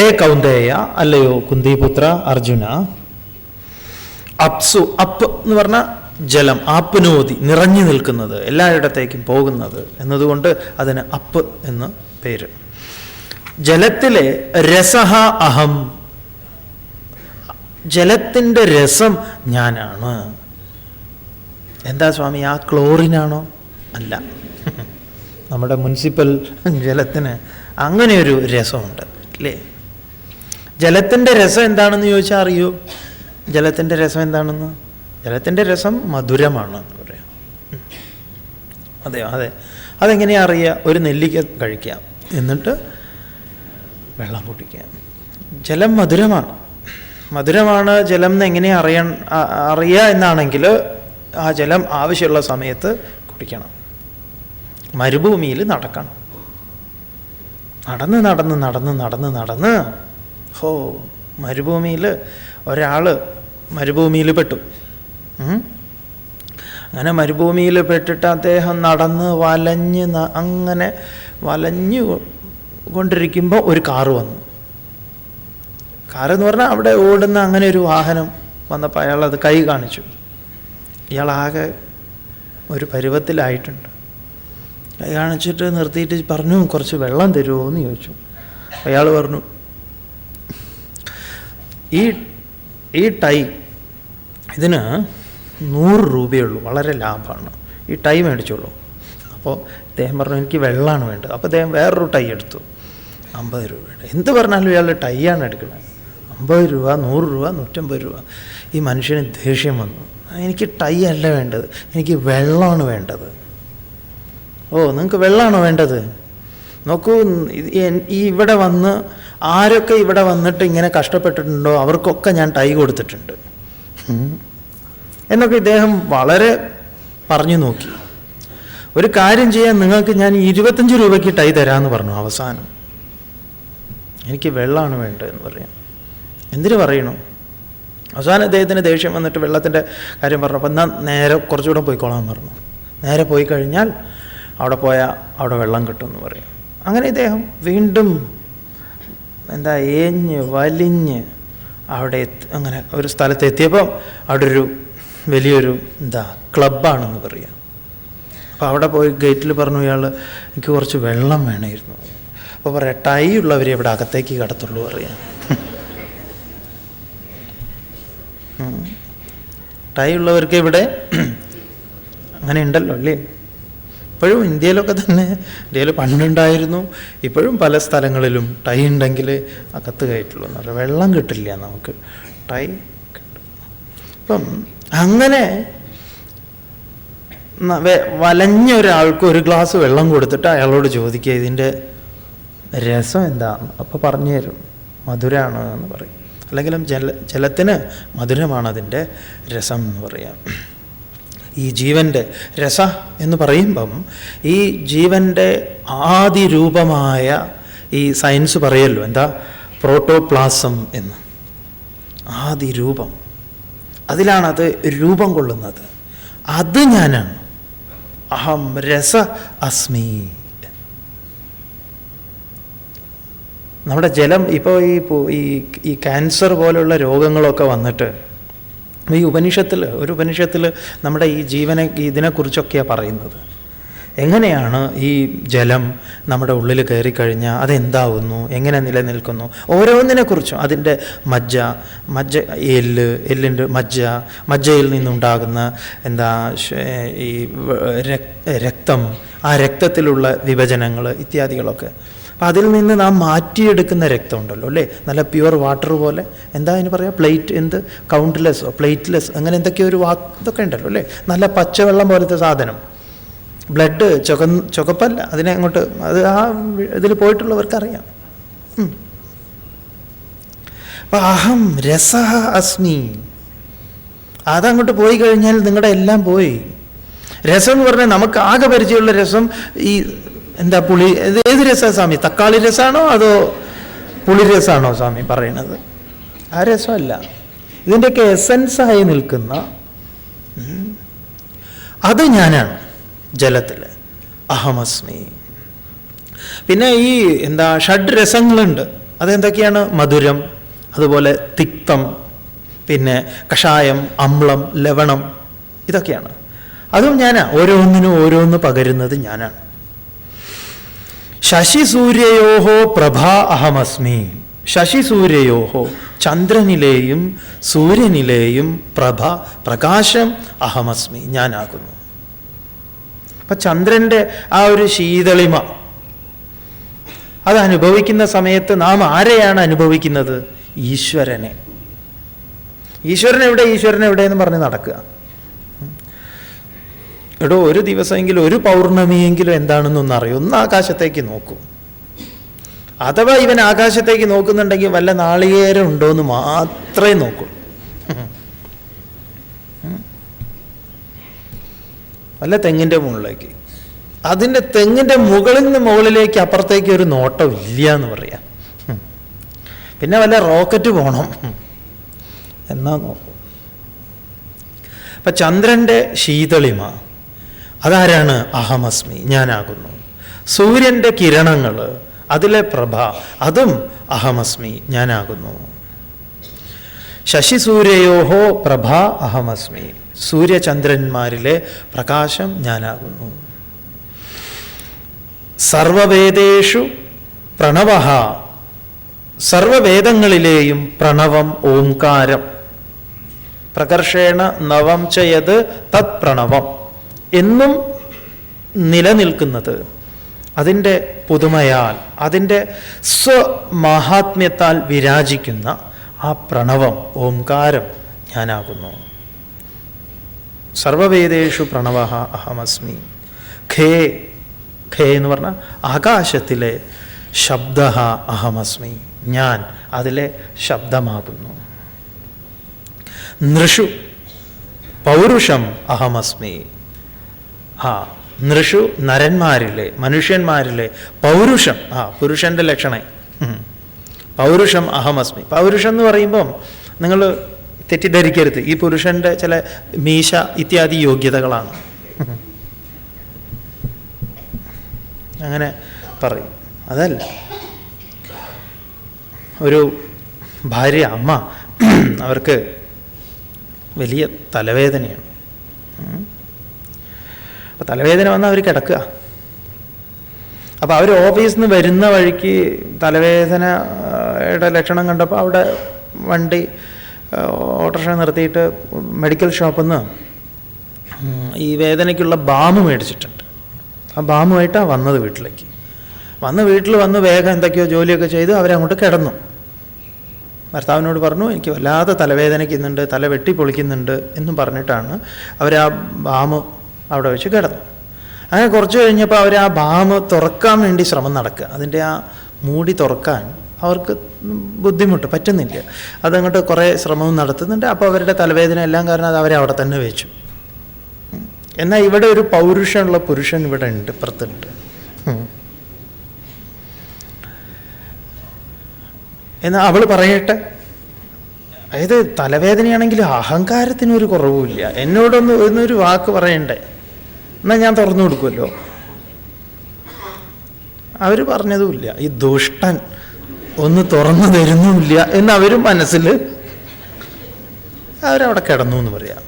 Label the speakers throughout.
Speaker 1: ഹേ കൗന്ദേയ അല്ലയോ കുന്തിപുത്ര അർജുന? അപ്സു അപ്പ് എന്ന് പറഞ്ഞ ജലം ആപ്നോതി നിറഞ്ഞു നിൽക്കുന്നത് എല്ലായിടത്തേക്കും പോകുന്നത് എന്നതുകൊണ്ട് അതിന് അപ്പ് എന്ന് പേര്. ജലത്തിലെ രസഹ അഹം ജലത്തിന്റെ രസം ഞാനാണ്. എന്താ സ്വാമി ആ ക്ലോറിനാണോ? അല്ല. നമ്മുടെ മുനിസിപ്പൽ ജലത്തിന് അങ്ങനെയൊരു രസമുണ്ട് അല്ലേ? ജലത്തിന്റെ രസം എന്താണെന്ന് ചോദിച്ചാൽ അറിയൂ. ജലത്തിന്റെ രസം എന്താണെന്ന്? ജലത്തിന്റെ രസം മധുരമാണ് പറയാം. അതെയോ? അതെ. അതെങ്ങനെയാ അറിയുക ഒരു നെല്ലിക്ക കഴിക്കാം. എന്നിട്ട് വെള്ളം കുടിക്കാം ജലം മധുരമാണ്. മധുരമാണ് ജലം എന്ന് എങ്ങനെ അറിയ അറിയുക എന്നാണെങ്കിൽ ആ ജലം ആവശ്യമുള്ള സമയത്ത് കുടിക്കണം. മരുഭൂമിയിൽ നടക്കണം. നടന്ന് നടന്ന് നടന്ന് നടന്ന് നടന്ന് ഹോ മരുഭൂമിയിൽ ഒരാൾ മരുഭൂമിയിൽ പെട്ടു. അങ്ങനെ മരുഭൂമിയിൽ പെട്ടിട്ട് അദ്ദേഹം നടന്ന് വലഞ്ഞ് അങ്ങനെ വലഞ്ഞു കൊണ്ടിരിക്കുമ്പോൾ ഒരു കാറ് വന്നു. കാറെന്ന് പറഞ്ഞാൽ അവിടെ ഓടുന്ന അങ്ങനെ ഒരു വാഹനം വന്നപ്പോൾ അയാൾ അത് കൈ കാണിച്ചു. ഇയാളാകെ ഒരു പരുവത്തിലായിട്ടുണ്ട്. കൈ കാണിച്ചിട്ട് നിർത്തിയിട്ട് പറഞ്ഞു കുറച്ച് വെള്ളം തരുമോ? എന്ന് ചോദിച്ചു. അയാൾ പറഞ്ഞു ഈ ഈ ടൈ ഇതിന് നൂറ് രൂപയുള്ളൂ. വളരെ ലാഭമാണ്. ഈ ടൈ മേടിച്ചോളൂ. അപ്പോൾ അദ്ദേഹം പറഞ്ഞു എനിക്ക് വെള്ളമാണ് വേണ്ടത്. അപ്പോൾ അദ്ദേഹം വേറൊരു ടൈ എടുത്തു. അമ്പത് രൂപയുടെ. എന്ത് പറഞ്ഞാലും ഇയാൾ ടൈ ആണ് എടുക്കുന്നത്. അമ്പത് രൂപ നൂറ് രൂപ നൂറ്റമ്പത് രൂപ. ഈ മനുഷ്യന് ദേഷ്യം വന്നു. എനിക്ക് ടൈ അല്ല വേണ്ടത്. എനിക്ക് വെള്ളമാണ് വേണ്ടത്. ഓ നിങ്ങൾക്ക് വെള്ളമാണോ വേണ്ടത്? നോക്കൂ ഈ ഇവിടെ വന്ന് ആരൊക്കെ ഇവിടെ വന്നിട്ട് ഇങ്ങനെ കഷ്ടപ്പെട്ടിട്ടുണ്ടോ അവർക്കൊക്കെ ഞാൻ ടൈ കൊടുത്തിട്ടുണ്ട്. എന്നൊക്കെ ഇദ്ദേഹം വളരെ പറഞ്ഞു നോക്കി. ഒരു കാര്യം ചെയ്യാൻ നിങ്ങൾക്ക് ഞാൻ ഇരുപത്തഞ്ച് രൂപയ്ക്ക് ടൈ തരാമെന്ന് പറഞ്ഞു അവസാനം. എനിക്ക് വെള്ളമാണ് വേണ്ടതെന്ന് പറയാം എന്തിനു പറയണു? അവസാനം അദ്ദേഹത്തിന് ദേഷ്യം വന്നിട്ട് വെള്ളത്തിന്റെ കാര്യം പറഞ്ഞു. അപ്പം എന്നാൽ നേരെ കുറച്ചുകൂടെ പോയിക്കോളാൻ പറഞ്ഞു. നേരെ പോയി കഴിഞ്ഞാൽ അവിടെ പോയാൽ അവിടെ വെള്ളം കിട്ടുമെന്ന് പറയും. അങ്ങനെ ഇദ്ദേഹം വീണ്ടും എന്താ ഏഞ്ഞ് വലിഞ്ഞ് അവിടെ അങ്ങനെ ഒരു സ്ഥലത്ത് എത്തിയപ്പം അവിടെ ഒരു വലിയൊരു എന്താ ക്ലബ്ബാണെന്ന് പറയാം. അപ്പോൾ അവിടെ പോയി ഗേറ്റിൽ പറഞ്ഞു ഇയാൾ എനിക്ക് കുറച്ച് വെള്ളം വേണമായിരുന്നു അപ്പോൾ പറയാം ടൈ ഉള്ളവരെ ഇവിടെ അകത്തേക്ക് കടത്തുള്ളൂ പറയാം. ടൈ ഉള്ളവർക്ക് ഇവിടെ അങ്ങനെ ഉണ്ടല്ലോ അല്ലേ? ഇപ്പോഴും ഇന്ത്യയിലൊക്കെ തന്നെ ഇന്ത്യയിൽ പണ്ടുണ്ടായിരുന്നു. ഇപ്പോഴും പല സ്ഥലങ്ങളിലും ടൈ ഉണ്ടെങ്കിൽ അകത്ത് കയറ്റുള്ളൂ എന്ന് പറഞ്ഞാൽ വെള്ളം കിട്ടില്ല നമുക്ക്. ടൈ കിട്ടും. അപ്പം അങ്ങനെ വലഞ്ഞ ഒരാൾക്ക് ഒരു ഗ്ലാസ് വെള്ളം കൊടുത്തിട്ട് അയാളോട് ചോദിക്കുക ഇതിന്റെ രസം എന്താണ്? അപ്പോൾ പറഞ്ഞു തരും. മധുരമാണ് എന്ന് പറയും. അല്ലെങ്കിലും ജല ജലത്തിന് മധുരമാണ് അതിന്റെ രസം എന്ന് പറയാം. ഈ ജീവന്റെ രസ എന്ന് പറയുമ്പം ഈ ജീവന്റെ ആദിരൂപമായ ഈ സയൻസ് പറയല്ലോ എന്താ? പ്രോട്ടോപ്ലാസം എന്ന്. ആദിരൂപം. അതിലാണത് അത് രൂപം കൊള്ളുന്നത്. അത് ഞാനാണ്. അഹം രസ അസ്മി. നമ്മുടെ ജലം ഇപ്പോൾ ഈ ഈ ക്യാൻസർ പോലുള്ള രോഗങ്ങളൊക്കെ വന്നിട്ട് ഈ ഉപനിഷത്തിൽ ഒരു ഉപനിഷത്തിൽ നമ്മുടെ ഈ ജീവനെ ഇതിനെക്കുറിച്ചൊക്കെയാണ് പറയുന്നത്. എങ്ങനെയാണ് ഈ ജലം നമ്മുടെ ഉള്ളിൽ കയറിക്കഴിഞ്ഞാൽ അതെന്താവുന്നു എങ്ങനെ നിലനിൽക്കുന്നു? ഓരോന്നിനെക്കുറിച്ചും അതിന്റെ മജ്ജ മജ്ജ എല്ല് എല്ലിന്റെ മജ്ജ മജ്ജയിൽ നിന്നുണ്ടാകുന്ന എന്താ ഈ രക്തം ആ രക്തത്തിലുള്ള വിഭജനങ്ങൾ ഇത്യാദികളൊക്കെ. അപ്പം അതിൽ നിന്ന് നാം മാറ്റിയെടുക്കുന്ന രക്തം ഉണ്ടല്ലോ അല്ലേ? നല്ല പ്യുവർ വാട്ടർ പോലെ. എന്താ അതിന് പറയുക പ്ലേറ്റ് എന്ത്? കൗണ്ട്ലെസ്സോ പ്ലേറ്റ്ലെസ് അങ്ങനെ എന്തൊക്കെയോ ഒരു വാക്ക് ഇതൊക്കെ ഉണ്ടല്ലോ അല്ലേ? നല്ല പച്ചവെള്ളം പോലത്തെ സാധനം. ബ്ലഡ് ചുക ചുകപ്പല്ല. അതിനെ അങ്ങോട്ട് അത് ആ ഇതിൽ പോയിട്ടുള്ളവർക്കറിയാം. അപ്പൊ അഹം രസ അസ്മി. അതങ്ങോട്ട് പോയി കഴിഞ്ഞാൽ നിങ്ങളുടെ എല്ലാം പോയി. രസം എന്ന് പറഞ്ഞാൽ നമുക്ക് ആകെ പരിചയമുള്ള രസം ഈ എന്താ പുളി ഏത് രസമാണ് സ്വാമി? തക്കാളി രസമാണോ അതോ പുളി രസമാണോ സ്വാമി പറയണത് ആ രസമല്ല. ഇതിന്റെയൊക്കെ എസൻസായി നിൽക്കുന്ന അത് ഞാനാണ് ജലത്തിൽ അഹമസ്മി. പിന്നെ ഈ എന്താ ഷഡ് രസങ്ങളുണ്ട്. അതെന്തൊക്കെയാണ്? മധുരം അതുപോലെ തിക്തം പിന്നെ കഷായം അമ്ലം ലവണം ഇതൊക്കെയാണ്. അതും ഞാനാണ് ഓരോന്നിനും ഓരോന്ന് പകരുന്നത് ഞാനാണ്. ശശി സൂര്യയോഹോ പ്രഭാ അഹമസ്മി. ശശി സൂര്യയോഹോ ചന്ദ്രനിലെയും സൂര്യനിലെയും പ്രഭ പ്രകാശം അഹമസ്മി. ഞാനാകുന്നു. അപ്പൊ ചന്ദ്രന്റെ ആ ഒരു ശീതളിമ അത് അനുഭവിക്കുന്ന സമയത്ത് നാം ആരെയാണ് അനുഭവിക്കുന്നത്? ഈശ്വരനെ. ഈശ്വരൻ എവിടെ ഈശ്വരൻ എവിടെ എന്ന് പറഞ്ഞ് നടക്കുക. എടോ ഒരു ദിവസമെങ്കിലും ഒരു പൗർണമിയെങ്കിലും എന്താണെന്നൊന്ന് അറിയൂ ഒന്ന് ആകാശത്തേക്ക് നോക്കൂ. അഥവാ ഇവൻ ആകാശത്തേക്ക് നോക്കുന്നുണ്ടെങ്കിൽ വല്ല നാളികേരം ഉണ്ടോ എന്ന് മാത്രമേ നോക്കൂ. വല്ല തെങ്ങിന്റെ മുകളിലേക്ക്. അതിന്റെ തെങ്ങിന്റെ മുകളിൽ നിന്ന് മുകളിലേക്ക് അപ്പുറത്തേക്ക് ഒരു നോട്ടം ഇല്ല എന്ന് പറയാം. പിന്നെ വല്ല റോക്കറ്റ് പോകണം എന്നാ നോക്കൂ. അപ്പം ചന്ദ്രന്റെ ശീതളിമ. അതാരാണ്? അഹമസ്മി. ഞാനാകുന്നു. സൂര്യന്റെ കിരണങ്ങൾ അതിലെ പ്രഭ അതും അഹമസ്മി. ഞാനാകുന്നു. ശശി സൂര്യയോഹോ പ്രഭ അഹമസ്മി. സൂര്യചന്ദ്രന്മാരിലെ പ്രകാശം ഞാനാകുന്നു. സർവവേദേഷു പ്രണവ. സർവവേദങ്ങളിലെയും പ്രണവം ഓംകാരം. പ്രകർഷേണ നവം ചെയ്ത് തത് പ്രണവം. എന്നും നിലനിൽക്കുന്നത്. അതിന്റെ പുതുമയാൽ അതിന്റെ സ്വമാഹാത്മ്യത്താൽ വിരാജിക്കുന്ന ആ പ്രണവം ഓംകാരം ഞാനാകുന്നു. സർവവേദേഷു പ്രണവ അഹമസ്മി. ഖേ ഖേ എന്ന് പറഞ്ഞാൽ ആകാശത്തിലെ ശബ്ദ അഹമസ്മി. ഞാൻ അതിലെ ശബ്ദമാകുന്നു. നൃഷു പൗരുഷം അഹമസ്മി. ആ നൃഷു നരന്മാരിലെ മനുഷ്യന്മാരിലെ പൗരുഷം. ആ പുരുഷന്റെ ലക്ഷണേ. പൗരുഷം അഹമസ്മി. പൗരുഷം എന്ന് പറയുമ്പം നിങ്ങൾ തെറ്റിദ്ധരിക്കരുത്. ഈ പുരുഷന്റെ ചില മീശ ഇത്യാദി യോഗ്യതകളാണ്. അങ്ങനെ പറയും. അതല്ല. ഒരു ഭാര്യ അമ്മ അവർക്ക് വലിയ തലവേദനയാണ്. അപ്പോൾ തലവേദന വന്നാൽ അവർ കിടക്കുക. അപ്പോൾ അവർ ഓഫീസിൽ നിന്ന് വരുന്ന വഴിക്ക് തലവേദനയുടെ ലക്ഷണം കണ്ടപ്പോൾ അവിടെ വണ്ടി ഓട്ടോറിക്ഷ നിർത്തിയിട്ട് മെഡിക്കൽ ഷോപ്പിൽ നിന്ന് ഈ വേദനയ്ക്കുള്ള ബാമ് മേടിച്ചിട്ടുണ്ട്. ആ ബാമുമായിട്ടാണ് വന്നത് വീട്ടിലേക്ക്. വന്ന് വീട്ടിൽ വന്ന് വേഗം എന്തൊക്കെയോ ജോലിയൊക്കെ ചെയ്ത് അവരങ്ങോട്ട് കിടന്നു. ഭർത്താവിനോട് പറഞ്ഞു എനിക്ക് വല്ലാതെ തലവേദനയ്ക്കുന്നുണ്ട് തല വെട്ടി പൊളിക്കുന്നുണ്ട് എന്നും പറഞ്ഞിട്ടാണ് അവർ ആ ബാമ് അവിടെ വെച്ച് കിടന്നു. അങ്ങനെ കുറച്ച് കഴിഞ്ഞപ്പോൾ അവർ ആ ബാമ് തുറക്കാൻ വേണ്ടി ശ്രമം നടക്കുക. അതിന്റെ ആ മൂടി തുറക്കാൻ അവർക്ക് ബുദ്ധിമുട്ട് പറ്റുന്നില്ല. അതങ്ങോട്ട് കുറേ ശ്രമവും നടത്തുന്നുണ്ട്. അപ്പോൾ അവരുടെ തലവേദന എല്ലാം കാരണം അത് അവരെ അവിടെ തന്നെ വെച്ചു. എന്നാൽ ഇവിടെ ഒരു പൗരുഷമുള്ള പുരുഷൻ ഇവിടെ ഉണ്ട് ഇപ്പുറത്തുണ്ട്. എന്നാൽ അവൾ പറയട്ടെ? അതായത് തലവേദനയാണെങ്കിൽ അഹങ്കാരത്തിനൊരു കുറവുമില്ല. എന്നോടൊന്ന് ഒന്നൊരു വാക്ക് പറയണ്ടേ? എന്നാൽ ഞാൻ തുറന്നു കൊടുക്കുമല്ലോ. അവർ പറഞ്ഞതുമില്ല. ഈ ദുഷ്ടൻ ഒന്ന് തുറന്നു തരുന്നുമില്ല എന്ന് അവരും മനസ്സിൽ അവരവിടെ കിടന്നു എന്ന് പറയാം.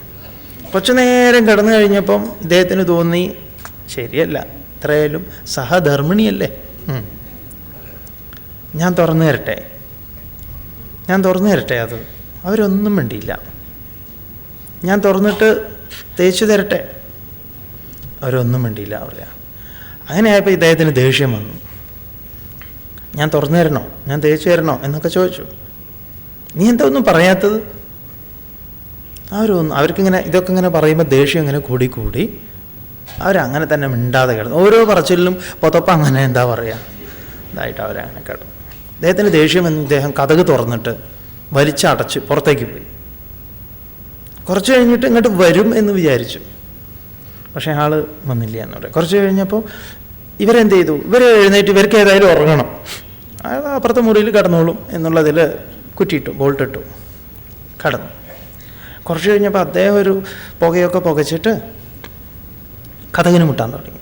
Speaker 1: കുറച്ചു നേരം കിടന്നു കഴിഞ്ഞപ്പം ഇദ്ദേഹത്തിന് തോന്നി ശരിയല്ല ഇത്രയായാലും സഹധർമ്മിണിയല്ലേ? ഞാൻ തുറന്നു തരട്ടെ. ഞാൻ തുറന്നു തരട്ടെ അത്. അവരൊന്നും വേണ്ടിയില്ല ഞാൻ തുറന്നിട്ട് തേച്ചു തരട്ടെ. അവരൊന്നും വേണ്ടിയില്ല പറയാ അങ്ങനെ ആയപ്പോൾ ഇദ്ദേഹത്തിന് ദേഷ്യം വന്നു. ഞാൻ തുറന്നു തരണോ? ഞാൻ തേച്ചു തരണോ? എന്നൊക്കെ ചോദിച്ചു. നീ എന്താ ഒന്നും പറയാത്തത്? അവരൊന്നും അവർക്കിങ്ങനെ ഇതൊക്കെ ഇങ്ങനെ പറയുമ്പോൾ ദേഷ്യം ഇങ്ങനെ കൂടി അവരങ്ങനെ തന്നെ മിണ്ടാതെ കിടന്നു. ഓരോ പറച്ചിലും പൊതപ്പം അങ്ങനെ എന്താ പറയുക ഇതായിട്ട് അവരങ്ങനെ കിടന്നു. അദ്ദേഹത്തിന് ദേഷ്യം എന്ന് ഇദ്ദേഹം കഥക് തുറന്നിട്ട് വലിച്ചടച്ച് പുറത്തേക്ക് പോയി. കുറച്ച് കഴിഞ്ഞിട്ട് ഇങ്ങോട്ട് വരും എന്ന് വിചാരിച്ചു. പക്ഷേ ആൾ വന്നില്ല എന്ന് പറയാം. കുറച്ച് കഴിഞ്ഞപ്പോൾ ഇവരെന്ത് ചെയ്തു ഇവർ എഴുന്നേറ്റ് ഇവർക്ക് ഏതായാലും ഉറങ്ങണം. അപ്പുറത്തെ മുറിയിൽ കിടന്നോളും എന്നുള്ളതിൽ കുറ്റിയിട്ടു ബോൾട്ടിട്ടു കടന്നു. കുറച്ച് കഴിഞ്ഞപ്പോൾ അദ്ദേഹം ഒരു പുകയൊക്കെ പുകച്ചിട്ട് കഥകിന് മുട്ടാൻ തുടങ്ങി.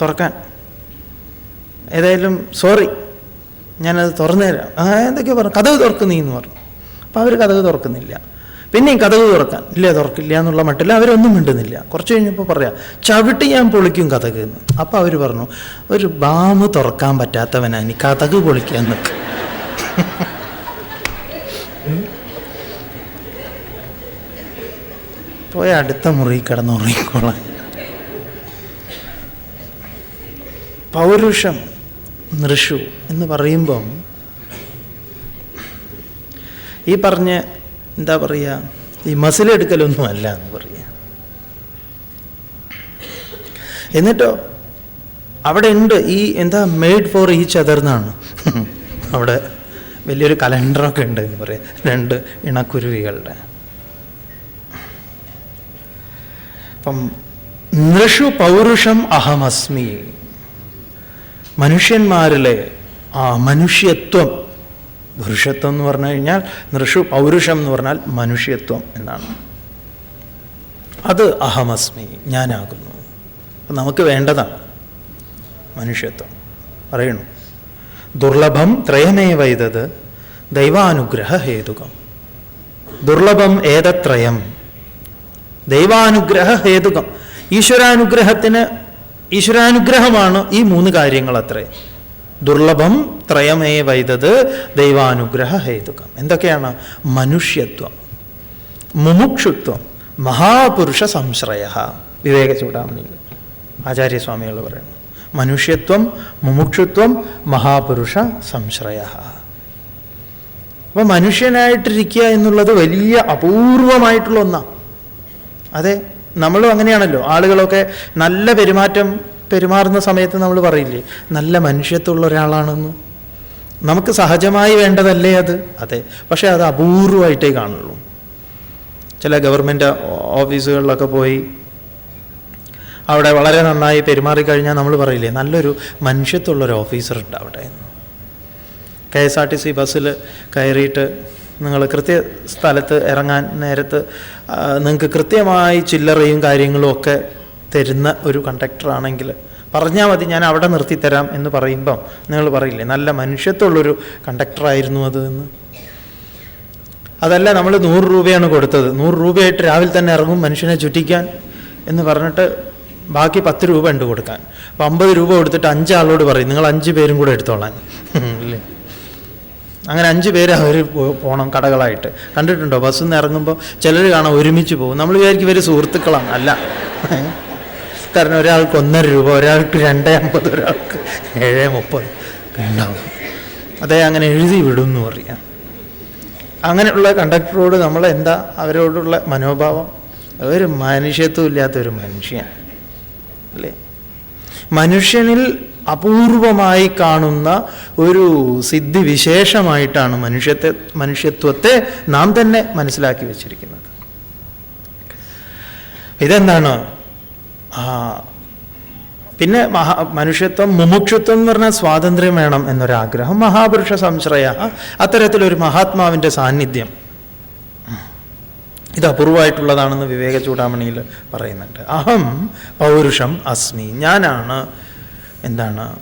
Speaker 1: തുറക്കാൻ. ഏതായാലും സോറി ഞാനത് തുറന്നു തരാം എന്തൊക്കെയാ പറഞ്ഞു. കഥക് തുറക്കുന്നീ എന്ന് പറഞ്ഞു. അപ്പോൾ അവർ കഥക് തുറക്കുന്നില്ല. പിന്നെയും കഥക് തുറക്കാൻ. ഇല്ല തുറക്കില്ല എന്നുള്ള മട്ടിൽ അവരൊന്നും മിണ്ടുന്നില്ല. കുറച്ച് കഴിഞ്ഞപ്പോൾ പറയാം ചവിട്ടി ഞാൻ പൊളിക്കും കഥക് എന്ന്. അപ്പോൾ അവർ പറഞ്ഞു ഒരു ബാമ് തുറക്കാൻ പറ്റാത്തവനാ ഇനി കഥക് പൊളിക്കാൻ എന്നൊക്കെ. പോയ അടുത്ത മുറി കിടന്ന് ഉറങ്ങിക്കോളാം പൗരുഷം നൃഷു എന്ന് പറയുമ്പം ഈ പറഞ്ഞ എന്താ പറയുക ഈ മസിലെടുക്കലൊന്നും അല്ല എന്ന് പറയുക എന്നിട്ടോ അവിടെ ഉണ്ട് ഈ എന്താ മെയ്ഡ് ഫോർ ഈ ചതർന്നാണ് അവിടെ വലിയൊരു കലണ്ടറൊക്കെ ഉണ്ട് എന്ന് പറയാം. രണ്ട് ഇണക്കുരുവികളുടെ. അപ്പം നൃഷു പൗരുഷം അഹമസ്മി. മനുഷ്യന്മാരിലെ ആ മനുഷ്യത്വം പുരുഷത്വം എന്ന് പറഞ്ഞു കഴിഞ്ഞാൽ നൃഷു പൗരുഷം എന്ന് പറഞ്ഞാൽ മനുഷ്യത്വം എന്നാണ്. അത് അഹമസ്മി ഞാനാകുന്നു. നമുക്ക് വേണ്ടതാണ് മനുഷ്യത്വം. പറയണു. ദുർലഭം ത്രയമേവൈതത് ദൈവാനുഗ്രഹ ഹേതുകം. ദുർലഭം ഏതത്രയം ദൈവാനുഗ്രഹ ഹേതുകം. ഈശ്വരാനുഗ്രഹത്തിന് ഈശ്വരാനുഗ്രഹമാണ് ഈ മൂന്ന് കാര്യങ്ങൾ അത്രേ ദുർലഭം ത്രയമേ വൈദത് ദൈവാനുഗ്രഹ ഹേതുകം. എന്തൊക്കെയാണ്? മനുഷ്യത്വം മുമുക്ഷുത്വം മഹാപുരുഷ സംശ്രയ വിവേക ചൂടാമണിയിൽ ആചാര്യസ്വാമികൾ പറയുന്നു. മനുഷ്യത്വം മുമുക്ഷുത്വം മഹാപുരുഷ സംശ്രയ അപ്പം മനുഷ്യനായിട്ടിരിക്കുക എന്നുള്ളത് വലിയ അപൂർവമായിട്ടുള്ള ഒന്നാണ് അതെ നമ്മളും അങ്ങനെയാണല്ലോ. ആളുകളൊക്കെ നല്ല പെരുമാറ്റം പെരുമാറുന്ന സമയത്ത് നമ്മൾ പറയില്ലേ നല്ല മനുഷ്യത്വമുള്ള ഒരാളാണെന്ന്. നമുക്ക് സഹജമായി വേണ്ടതല്ലേ അത്? അതെ. പക്ഷേ അത് അപൂർവമായിട്ടേ കാണുള്ളൂ. ചില ഗവൺമെന്റ് ഓഫീസുകളിലൊക്കെ പോയി അവിടെ വളരെ നന്നായി പെരുമാറിക്കഴിഞ്ഞാൽ നമ്മൾ പറയില്ലേ നല്ലൊരു മനുഷ്യത്വമുള്ളൊരു ഓഫീസറുണ്ട് അവിടെ എന്ന്. K S R T C ബസ്സിൽ കയറിയിട്ട് നിങ്ങൾ കൃത്യ സ്ഥലത്ത് ഇറങ്ങാൻ നേരത്ത് നിങ്ങൾക്ക് കൃത്യമായി ചില്ലറയും കാര്യങ്ങളും ഒക്കെ തരുന്ന ഒരു കണ്ടക്ടറാണെങ്കിൽ പറഞ്ഞാൽ മതി ഞാൻ അവിടെ നിർത്തിത്തരാം എന്ന് പറയുമ്പം നിങ്ങൾ പറയില്ലേ നല്ല മനുഷ്യത്വമുള്ളൊരു കണ്ടക്ടറായിരുന്നു അത് എന്ന്. അതല്ല നമ്മൾ നൂറ് രൂപയാണ് കൊടുത്തത്. നൂറ് രൂപയായിട്ട് രാവിലെ തന്നെ ഇറങ്ങും മനുഷ്യനെ ചുറ്റിക്കാൻ എന്ന് പറഞ്ഞിട്ട് ബാക്കി പത്ത് രൂപ ഉണ്ട് കൊടുക്കാൻ. അപ്പം അമ്പത് രൂപ കൊടുത്തിട്ട് അഞ്ചാളോട് പറയും നിങ്ങൾ അഞ്ച് പേരും കൂടെ എടുത്തോളാൻ. അല്ലേ അങ്ങനെ അഞ്ച് പേര് അവർ പോകണം കടകളായിട്ട്. കണ്ടിട്ടുണ്ടോ? ബസ്സിൽ നിന്ന് ഇറങ്ങുമ്പോൾ ചിലർ കാണാൻ ഒരുമിച്ച് പോകും. നമ്മൾ വിചാരിക്കും ഇവർ സുഹൃത്തുക്കളാണ്. അല്ല. കാരണം ഒരാൾക്ക് ഒന്നര രൂപ ഒരാൾക്ക് രണ്ട് അമ്പത് ഒരാൾക്ക് ഏഴ് മുപ്പത് ഉണ്ടാവും. അതേ അങ്ങനെ എഴുതി വിടും എന്ന് പറയാം അങ്ങനെയുള്ള കണ്ടക്ടറോട് നമ്മൾ എന്താ അവരോടുള്ള മനോഭാവം? ഒരു മനുഷ്യത്വം ഇല്ലാത്തൊരു മനുഷ്യൻ. അല്ലേ? മനുഷ്യനിൽ അപൂർവമായി കാണുന്ന ഒരു സിദ്ധി വിശേഷമായിട്ടാണ് മനുഷ്യത്തെ മനുഷ്യത്വത്തെ നാം തന്നെ മനസ്സിലാക്കി വച്ചിരിക്കുന്നത്. ഇതെന്താണ്? പിന്നെ മഹാ മനുഷ്യത്വം മുമുക്ഷുത്വം എന്ന് പറഞ്ഞാൽ സ്വാതന്ത്ര്യം വേണം എന്നൊരാഗ്രഹം. മഹാപുരുഷ സംശ്രയ അത്തരത്തിലൊരു മഹാത്മാവിന്റെ സാന്നിധ്യം. ഇത് അപൂർവമായിട്ടുള്ളതാണെന്ന് വിവേക ചൂടാമണിയിൽ പറയുന്നുണ്ട്. അഹം പൗരുഷം അസ്മി ഞാനാണ് എന്താണ്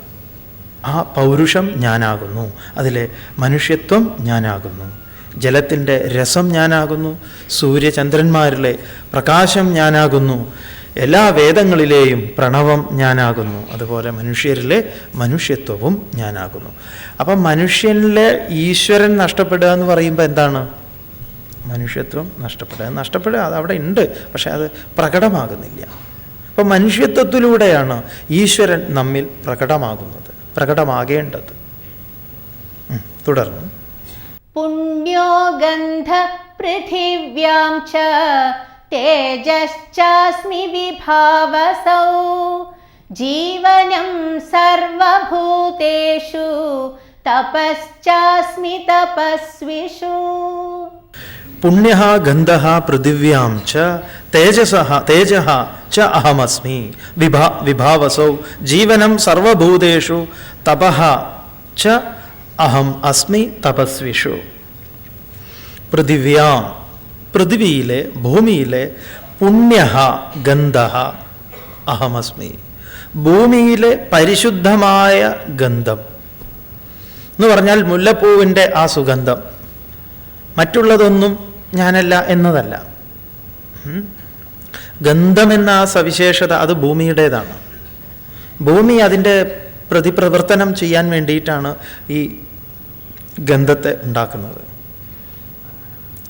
Speaker 1: ആ പൗരുഷം ഞാനാകുന്നു. അതിലെ മനുഷ്യത്വം ഞാനാകുന്നു. ജലത്തിന്റെ രസം ഞാനാകുന്നു. സൂര്യചന്ദ്രന്മാരിലെ പ്രകാശം ഞാനാകുന്നു. എല്ലാ വേദങ്ങളിലെയും പ്രണവം ഞാനാകുന്നു. അതുപോലെ മനുഷ്യരിലെ മനുഷ്യത്വവും ഞാനാകുന്നു. അപ്പം മനുഷ്യനിലെ ഈശ്വരൻ നഷ്ടപ്പെടുക എന്ന് പറയുമ്പോൾ എന്താണ്? മനുഷ്യത്വം നഷ്ടപ്പെടുക. നഷ്ടപ്പെടുക അത് അവിടെ ഉണ്ട് പക്ഷെ അത് പ്രകടമാകുന്നില്ല. അപ്പം മനുഷ്യത്വത്തിലൂടെയാണ് ഈശ്വരൻ നമ്മിൽ പ്രകടമാകുന്നത് പ്രകടമാകേണ്ടത്. തുടർന്ന്.
Speaker 2: പുണ്യോ ഗന്ധ പൃഥിവ്യാം ച तेजश्चास्मि विभावसौ। जीवनं सर्वभूतेषु तपश्चास्मि तपस्विषु।
Speaker 1: पुण्यः गन्धः पृथिव्यां च तेजसः तेजः च अहमस्मि। विभा विभावसौ। जीवनं सर्वभूतेषु तपः च अहम् अस्मि तपस्विषु। पृथिव्यां പൃഥിവിയിലെ ഭൂമിയിലെ പുണ്യ ഗന്ധ അഹമസ്മി. ഭൂമിയിലെ പരിശുദ്ധമായ ഗന്ധം. എന്ന് പറഞ്ഞാൽ മുല്ലപ്പൂവിന്റെ ആ സുഗന്ധം. മറ്റുള്ളതൊന്നും ഞാനല്ല എന്നതല്ല. ഗന്ധം ഗന്ധമെന്ന ആ സവിശേഷത അത് ഭൂമിയുടേതാണ്. ഭൂമി അതിന്റെ പ്രതിപ്രവർത്തനം ചെയ്യാൻ വേണ്ടിയിട്ടാണ് ഈ ഗന്ധത്തെ ഉണ്ടാക്കുന്നത്.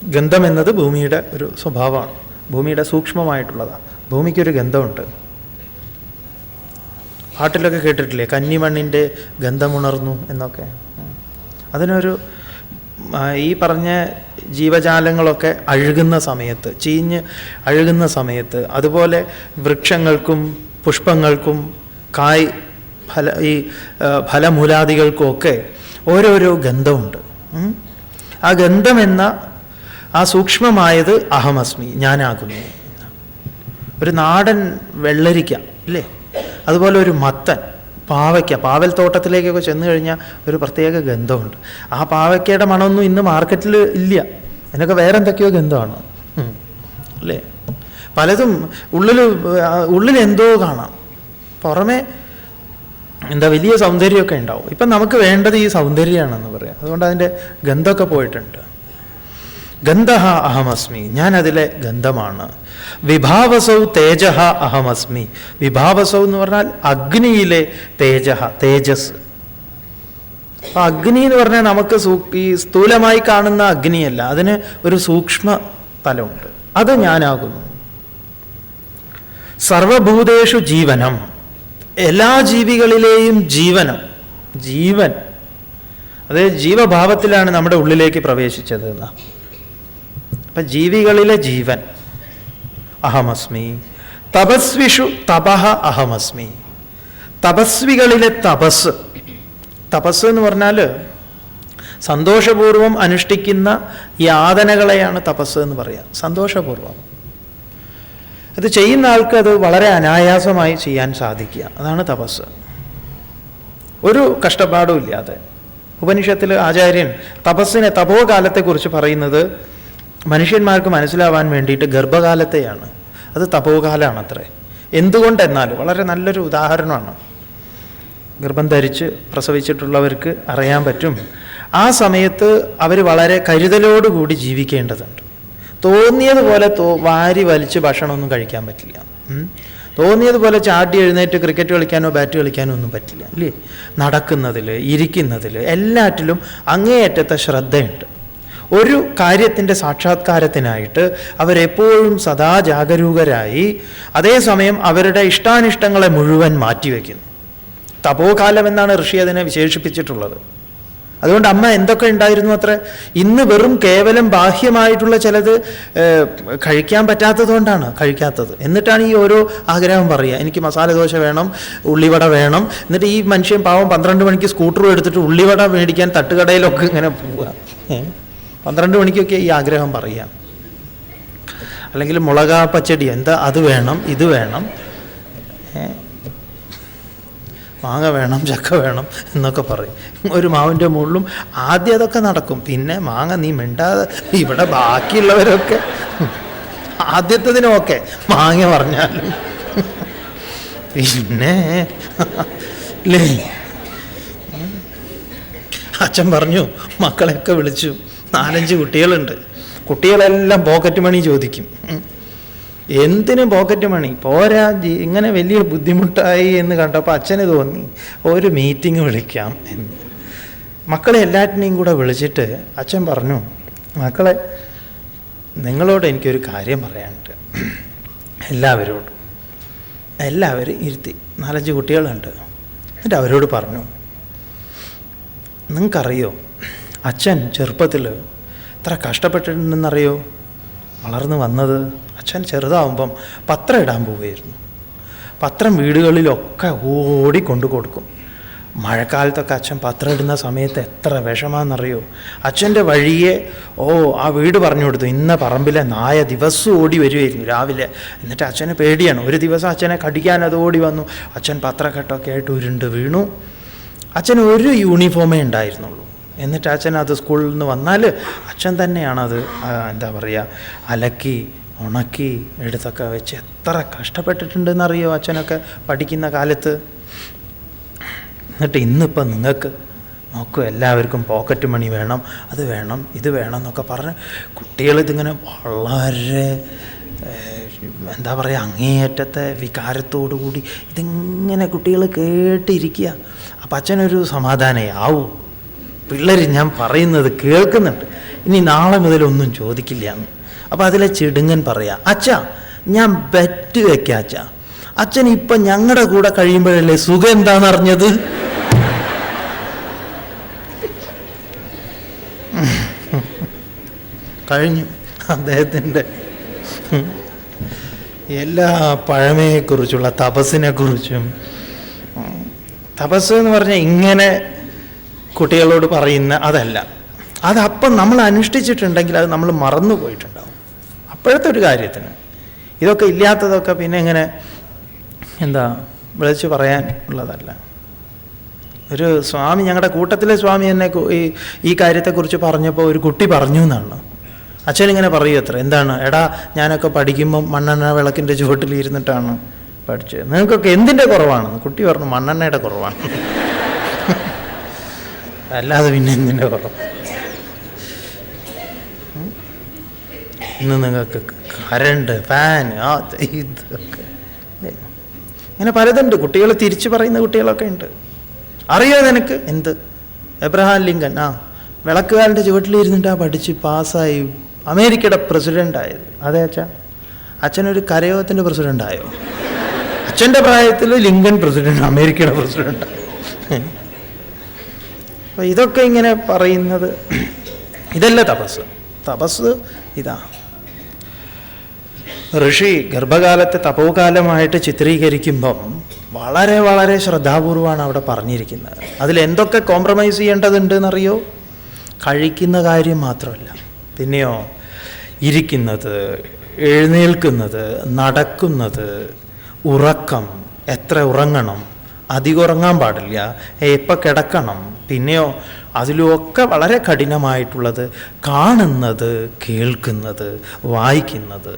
Speaker 1: ഗന്ധം എന്നത് ഭൂമിയുടെ ഒരു സ്വഭാവമാണ്. ഭൂമിയുടെ സൂക്ഷ്മമായിട്ടുള്ളതാണ് ഭൂമിക്കൊരു ഗന്ധമുണ്ട്. പാട്ടിലൊക്കെ കേട്ടിട്ടില്ലേ? കന്നിമണ്ണിന്റെ ഗന്ധമുണർന്നു എന്നൊക്കെ. അതിനൊരു ഈ പറഞ്ഞ ജീവജാലങ്ങളൊക്കെ അഴുകുന്ന സമയത്ത് ചീഞ്ഞ് അഴുകുന്ന സമയത്ത് അതുപോലെ വൃക്ഷങ്ങൾക്കും പുഷ്പങ്ങൾക്കും കായ് ഫല ഈ ഫലമൂലാദികൾക്കും ഒക്കെ ഓരോരോ ഗന്ധമുണ്ട്. ആ ഗന്ധമെന്ന ആ സൂക്ഷ്മമായത് അഹമസ്മി ഞാനാകുന്നു. ഒരു നാടൻ വെള്ളരിക്ക അല്ലേ അതുപോലെ ഒരു മത്തൻ പാവയ്ക്ക. പാവൽ തോട്ടത്തിലേക്കൊക്കെ ചെന്ന് കഴിഞ്ഞാൽ ഒരു പ്രത്യേക ഗന്ധമുണ്ട്. ആ പാവയ്ക്കയുടെ മണമൊന്നും ഇന്ന് മാർക്കറ്റിൽ ഇല്ല. അതിനൊക്കെ വേറെ എന്തൊക്കെയോ ഗന്ധമാണ് അല്ലേ? പലതും ഉള്ളിൽ ഉള്ളിൽ എന്തോ കാണാം. പുറമെ എന്താ വലിയ സൗന്ദര്യമൊക്കെ ഉണ്ടാവും. ഇപ്പം നമുക്ക് വേണ്ടത് ഈ സൗന്ദര്യമാണെന്ന് പറയാം. അതുകൊണ്ട് അതിന്റെ ഗന്ധമൊക്കെ പോയിട്ടുണ്ട്. ഗന്ധ അഹമസ്മി ഞാൻ അതിലെ ഗന്ധമാണ്. വിഭാവസൗ തേജ അഹമസ്മി. വിഭാവസൗ എന്ന് പറഞ്ഞാൽ അഗ്നിയിലെ തേജ തേജസ്. അപ്പൊ അഗ്നി എന്ന് പറഞ്ഞാൽ നമുക്ക് ഈ സ്ഥൂലമായി കാണുന്ന അഗ്നിയല്ല അതിന് ഒരു സൂക്ഷ്മ തലമുണ്ട്. അത് ഞാനാകുന്നു. സർവഭൂതേഷു ജീവനം. എല്ലാ ജീവികളിലെയും ജീവനം ജീവൻ. അതായത് ജീവഭാവത്തിലാണ് നമ്മുടെ ഉള്ളിലേക്ക് പ്രവേശിച്ചത് എന്നാ. അപ്പൊ ജീവികളിലെ ജീവൻ. അഹമസ്മി. തപസ്വിഷു തപഹ അഹമസ്മി. തപസ്വികളിലെ തപസ്. തപസ് എന്ന് പറഞ്ഞാൽ സന്തോഷപൂർവം അനുഷ്ഠിക്കുന്ന യാതനകളെയാണ് തപസ് എന്ന് പറയുക സന്തോഷപൂർവം. അത് ചെയ്യുന്ന ആൾക്ക് അത് വളരെ അനായാസമായി ചെയ്യാൻ സാധിക്കുക. അതാണ് തപസ്. ഒരു കഷ്ടപ്പാടും ഇല്ലാതെ. ഉപനിഷത്തിൽ ആചാര്യൻ തപസ്സിനെ തപോകാലത്തെക്കുറിച്ച് പറയുന്നത് മനുഷ്യന്മാർക്ക് മനസ്സിലാവാൻ വേണ്ടിയിട്ട് ഗർഭകാലത്തെയാണ്. അത് തപോകാലമാണ് അത്രേ എന്തുകൊണ്ടെന്നാൽ വളരെ നല്ലൊരു ഉദാഹരണമാണ്. ഗർഭം ധരിച്ച് പ്രസവിച്ചിട്ടുള്ളവർക്ക് അറിയാൻ പറ്റും. ആ സമയത്ത് അവർ വളരെ കരുതലോടുകൂടി ജീവിക്കേണ്ടതുണ്ട്. തോന്നിയതുപോലെ തോ വാരി വലിച്ച് ഭക്ഷണമൊന്നും കഴിക്കാൻ പറ്റില്ല. തോന്നിയതുപോലെ ചാടി എഴുന്നേറ്റ് ക്രിക്കറ്റ് കളിക്കാനോ ബാറ്റ് കളിക്കാനോ ഒന്നും പറ്റില്ല അല്ലേ? നടക്കുന്നതിൽ ഇരിക്കുന്നതിൽ എല്ലാറ്റിലും അങ്ങേയറ്റത്തെ ശ്രദ്ധയുണ്ട്. ഒരു കാര്യത്തിന്റെ സാക്ഷാത്കാരത്തിനായിട്ട് അവരെപ്പോഴും സദാ ജാഗരൂകരായി അതേസമയം അവരുടെ ഇഷ്ടാനിഷ്ടങ്ങളെ മുഴുവൻ മാറ്റിവെക്കുന്നു തപോകാലം എന്നാണ് ഋഷി അതിനെ വിശേഷിപ്പിച്ചിട്ടുള്ളത്. അതുകൊണ്ട് അമ്മ എന്തൊക്കെ ഉണ്ടായിരുന്നു അത്ര? ഇന്ന് വെറും കേവലം ബാഹ്യമായിട്ടുള്ള ചിലത് കഴിക്കാൻ പറ്റാത്തതുകൊണ്ടാണ് കഴിക്കാത്തത്. എന്നിട്ടാണ് ഈ ഓരോ ആഗ്രഹം പറയുക. എനിക്ക് മസാല ദോശ വേണം ഉള്ളിവട വേണം. എന്നിട്ട് ഈ മനുഷ്യൻ പാവം പന്ത്രണ്ട് മണിക്ക് സ്കൂട്ടറും എടുത്തിട്ട് ഉള്ളിവട മേടിക്കാൻ തട്ടുകടയിലൊക്കെ ഇങ്ങനെ പോവുക? പന്ത്രണ്ട് മണിക്കൊക്കെ ഈ ആഗ്രഹം പറയാം. അല്ലെങ്കിൽ മുളക പച്ചടി എന്താ അത് വേണം ഇത് വേണം മാങ്ങ വേണം ചക്ക വേണം എന്നൊക്കെ പറയും. ഒരു മാവിന്റെ മുകളിലും ആദ്യം അതൊക്കെ നടക്കും. പിന്നെ മാങ്ങ നീ മിണ്ടാതെ ഇവിടെ ബാക്കിയുള്ളവരൊക്കെ ആദ്യത്തതിനൊക്കെ മാങ്ങ പറഞ്ഞാലും. പിന്നെ അച്ഛൻ പറഞ്ഞു മക്കളെയൊക്കെ വിളിച്ചു. നാലഞ്ച് കുട്ടികളുണ്ട്. കുട്ടികളെല്ലാം പോക്കറ്റ് മണി ചോദിക്കും. എന്തിന് പോക്കറ്റ് മണി പോരാ ഇങ്ങനെ വലിയ ബുദ്ധിമുട്ടായി എന്ന് കണ്ടപ്പോൾ അച്ഛന് തോന്നി ഒരു മീറ്റിംഗ് വിളിക്കാം എന്ന്. മക്കളെ എല്ലാറ്റിനെയും കൂടെ വിളിച്ചിട്ട് അച്ഛൻ പറഞ്ഞു മക്കളെ നിങ്ങളോട് എനിക്കൊരു കാര്യം പറയാനുണ്ട്. എല്ലാവരോടും. എല്ലാവരും ഇരുത്തി നാലഞ്ച് കുട്ടികളുണ്ട്. എന്നിട്ട് അവരോട് പറഞ്ഞു നിങ്ങൾക്കറിയോ അച്ഛൻ ചെറുപ്പത്തിൽ എത്ര കഷ്ടപ്പെട്ടിട്ടുണ്ടെന്നറിയോ? വളർന്നു വന്നത് അച്ഛൻ ചെറുതാവുമ്പം പത്രം ഇടാൻ പോവുകയായിരുന്നു. പത്രം വീടുകളിലൊക്കെ ഓടി കൊണ്ടു കൊടുക്കും. മഴക്കാലത്തൊക്കെ അച്ഛൻ പത്രം ഇടുന്ന സമയത്ത് എത്ര വിഷമാണെന്നറിയോ അച്ഛന്റെ വഴിയെ ഓ ആ വീട് പറഞ്ഞു കൊടുത്തു. ഇന്ന പറമ്പിലെ നായ ദിവസവും ഓടി വരുമായിരുന്നു രാവിലെ. എന്നിട്ട് അച്ഛന് പേടിയാണ്. ഒരു ദിവസം അച്ഛനെ കടിക്കാൻ അത് ഓടി വന്നു. അച്ഛൻ പത്രക്കെട്ടൊക്കെ ആയിട്ട് ഉരുണ്ട് വീണു. അച്ഛന് ഒരു യൂണിഫോമേ ഉണ്ടായിരുന്നുള്ളൂ. എന്നിട്ട് അച്ഛൻ അത് സ്കൂളിൽ നിന്ന് വന്നാൽ അച്ഛൻ തന്നെയാണത് എന്താ പറയുക അലക്കി ഉണക്കി എടുത്തൊക്കെ വെച്ച് എത്ര കഷ്ടപ്പെട്ടിട്ടുണ്ടെന്നറിയോ അച്ഛനൊക്കെ പഠിക്കുന്ന കാലത്ത്. എന്നിട്ട് ഇന്നിപ്പം നിങ്ങൾക്ക് നോക്കൂ എല്ലാവർക്കും പോക്കറ്റ് മണി വേണം അത് വേണം ഇത് വേണം എന്നൊക്കെ പറഞ്ഞ് കുട്ടികൾ ഇതിങ്ങനെ വളരെ എന്താ പറയുക അങ്ങേയറ്റത്തെ വികാരത്തോടു കൂടി ഇതിങ്ങനെ കുട്ടികൾ കേട്ടിരിക്കുക. അപ്പം അച്ഛനൊരു സമാധാനേ ആവൂ പിള്ളേർ ഞാൻ പറയുന്നത് കേൾക്കുന്നുണ്ട്. ഇനി നാളെ മുതൽ ഒന്നും ചോദിക്കില്ല എന്ന്. അപ്പം അതിലെ ചിടുങ്ങൻ പറയാം അച്ഛാ ഞാൻ ബെറ്റ് വെക്കാം അച്ഛാ. അച്ഛൻ ഇപ്പം ഞങ്ങളുടെ കൂടെ കഴിയുമ്പോഴല്ലേ സുഖം എന്താണെന്ന് അറിഞ്ഞത്? കഴിഞ്ഞു. അദ്ദേഹത്തിന്റെ എല്ലാ പഴമയെക്കുറിച്ചുള്ള തപസ്സിനെക്കുറിച്ചും കുറിച്ചും തപസ് എന്ന് പറഞ്ഞാൽ ഇങ്ങനെ കുട്ടികളോട് പറയുന്ന അതല്ല. അതപ്പം നമ്മൾ അനുഷ്ഠിച്ചിട്ടുണ്ടെങ്കിൽ അത് നമ്മൾ മറന്നു പോയിട്ടുണ്ടാവും. അപ്പോഴത്തെ ഒരു കാര്യത്തിന്. ഇതൊക്കെ ഇല്ലാത്തതൊക്കെ പിന്നെ എങ്ങനെ? എന്താ വിളിച്ച് പറയാൻ ഉള്ളതല്ല. ഒരു സ്വാമി ഞങ്ങളുടെ കൂട്ടത്തിലെ സ്വാമി എന്നെ ഈ ഈ കാര്യത്തെക്കുറിച്ച് പറഞ്ഞപ്പോൾ ഒരു കുട്ടി പറഞ്ഞു എന്നാണ്. അച്ഛൻ ഇങ്ങനെ പറയൂ അത്ര. എന്താണ്? എടാ ഞാനൊക്കെ പഠിക്കുമ്പോൾ മണ്ണെണ്ണ വിളക്കിന്റെ ചുവട്ടിൽ ഇരുന്നിട്ടാണ് പഠിച്ചത്. നിങ്ങൾക്കൊക്കെ എന്തിന്റെ കുറവാണെന്ന്? കുട്ടി പറഞ്ഞു മണ്ണെണ്ണയുടെ കുറവാണ്. അല്ലാതെ പിന്നെ എന്തിന്റെ കുറവ്? ഇന്ന് നിങ്ങൾക്ക് കരണ്ട് ഫാൻ ആ ഇതൊക്കെ? ഇങ്ങനെ പലതുണ്ട്. കുട്ടികൾ തിരിച്ചു പറയുന്ന കുട്ടികളൊക്കെ ഉണ്ട്. അറിയോ നിനക്ക്? എന്ത്? എബ്രഹാം ലിങ്കൻ ആ. വിളക്കുകാരന്റെ ചുവട്ടിലിരുന്നിട്ടാ പഠിച്ച് പാസ്സായി അമേരിക്കയുടെ പ്രസിഡന്റായത് അതെ അച്ഛാ. അച്ഛനൊരു കരയോഗത്തിന്റെ പ്രസിഡന്റായോ അച്ഛന്റെ പ്രായത്തിൽ ലിങ്കൻ പ്രസിഡന്റ് അമേരിക്കയുടെ പ്രസിഡന്റ് അപ്പോൾ ഇതൊക്കെ ഇങ്ങനെ പറയുന്നത്. ഇതല്ല തപസ്. തപസ് ഇതാ. ഋഷി ഗർഭകാലത്തെ തപോകാലമായിട്ട് ചിത്രീകരിക്കുമ്പം വളരെ വളരെ ശ്രദ്ധാപൂർവമാണ് അവിടെ പറഞ്ഞിരിക്കുന്നത്. അതിൽ എന്തൊക്കെ കോംപ്രമൈസ് ചെയ്യേണ്ടതുണ്ട് എന്നറിയോ കഴിക്കുന്ന കാര്യം മാത്രമല്ല. പിന്നെയോ ഇരിക്കുന്നത് എഴുന്നേൽക്കുന്നത് നടക്കുന്നത് ഉറക്കം എത്ര ഉറങ്ങണം? അധികം ഉറങ്ങാൻ പാടില്ല. എപ്പോൾ കിടക്കണം. പിന്നെയോ അതിലുമൊക്കെ വളരെ കഠിനമായിട്ടുള്ളത് കാണുന്നത് കേൾക്കുന്നത് വായിക്കുന്നത്.